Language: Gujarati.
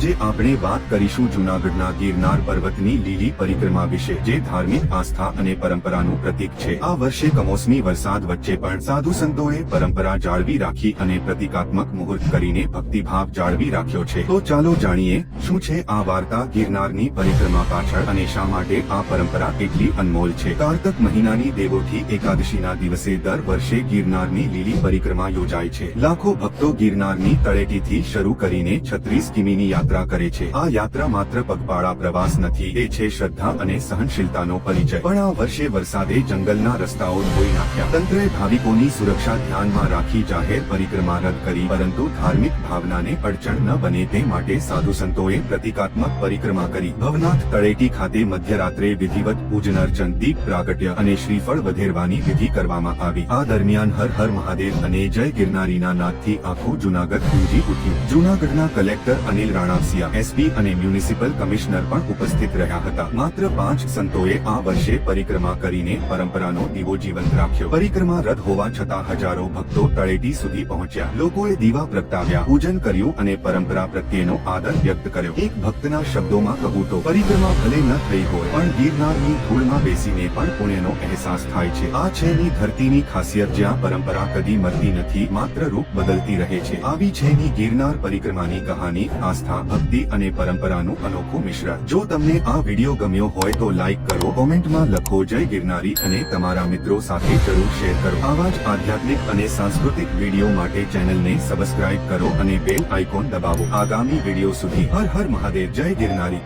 આજે આપણે વાત કરીશું જૂનાગઢના ગિરનાર પર્વતની લીલી પરિક્રમા વિશે, જે ધાર્મિક આસ્થા અને પરંપરાનું પ્રતીક છે. આ વર્ષે કમોસમી વરસાદ વચ્ચે પણ સાધુ સંતોએ પરંપરા જાળવી રાખી અને પ્રતિકાત્મક મુહૂર્ત કરીને ભક્તિભાવ જાળવી રાખ્યો છે. તો ચાલો જાણીએ, શું છે આ વાર્તા ગિરનારની પરિક્રમા પાછળ અને શા માટે આ પરંપરા એટલી અનમોલ છે? કારતક મહિનાની દેવોઠી એકાદશીના દિવસે દર વર્ષે ગિરનારની લીલી પરિક્રમા યોજાય છે. લાખો ભક્તો ગિરનારની તળેટીથી શરૂ કરીને છત્રીસ કિમીની યાત્રા કરે છે. આ યાત્રા માત્ર પગપાળા પ્રવાસ નથી, એ છે શ્રદ્ધા અને સહનશીલતાનો પરિચય. પણ આ વર્ષે વરસાદે જંગલના રસ્તાઓ ધોઈ નાખ્યા. તંત્રએ ભાવિકોની સુરક્ષા ધ્યાનમાં રાખી જાહેર પરિક્રમા રદ કરી, પરંતુ ધાર્મિક ભાવનાને અડચણ ન બને તે માટે સાધુ સંતોએ પ્રતિકાત્મક પરિક્રમા કરી. ભવનાથ તળેટી ખાતે મધ્યરાત્રે વિધિવત પૂજન અર્ચન, દીપ પ્રાગટ્ય અને શ્રીફળ વધેરવાની વિધિ કરવામાં આવી. આ દરમિયાન હર હર મહાદેવ અને જય ગિરનારીના નાદથી આખું જુનાગઢ ગુંજી ઉઠ્યું. જુનાગઢના કલેક્ટર અનિલ રાણાવસિયા એસપી અને મ્યુનિસિપલ કમિશનર પણ ઉપસ્થિત રહ્યા હતા. માત્ર પાંચ સંતોએ આ વર્ષે પરિક્રમા કરીને પરંપરાનો દીવો જીવંત રાખ્યો. પરિક્રમા રદ હોવા છતાં હજારો ભક્તો તળેટી સુધી પહોંચ્યા. લોકોએ દીવા પ્રગટાવ્યા, પૂજન કર્યું અને પરંપરા પ્રત્યેનો આદર વ્યક્ત કર્યો. એક ભક્તના શબ્દોમાં કહું તો પરિક્રમા ભલે ન થઈ હોય, પણ ગિરનારની ધૂળમાં બેસીને પણ પુણ્યનો અહેસાસ થાય છે. આ છે ની ધરતીની ખાસિયત જ્યાં પરંપરા કદી મરતી નથી, માત્ર રૂપ બદલતી રહે છે. આવી છે ની ગિરનાર પરિક્રમાની કહાની, આસ્થા ભક્તિ અને પરંપરાનું અનોખું મિશ્રણ. જો તમને આ વીડિયો ગમ્યો હોય તો લાઈક કરો, કોમેન્ટમાં લખો, જય ગિરનારી અને તમારા મિત્રો સાથે જરૂર શેર કરો. આવા જ આધ્યાત્મિક અને સાંસ્કૃતિક વીડિયો માટે ચેનલને સબસ્ક્રાઇબ કરો અને બેલ આઇકોન દબાવો. આગામી વીડિયો સુધી હર હર મહાદેવ, જય ગિરનારી.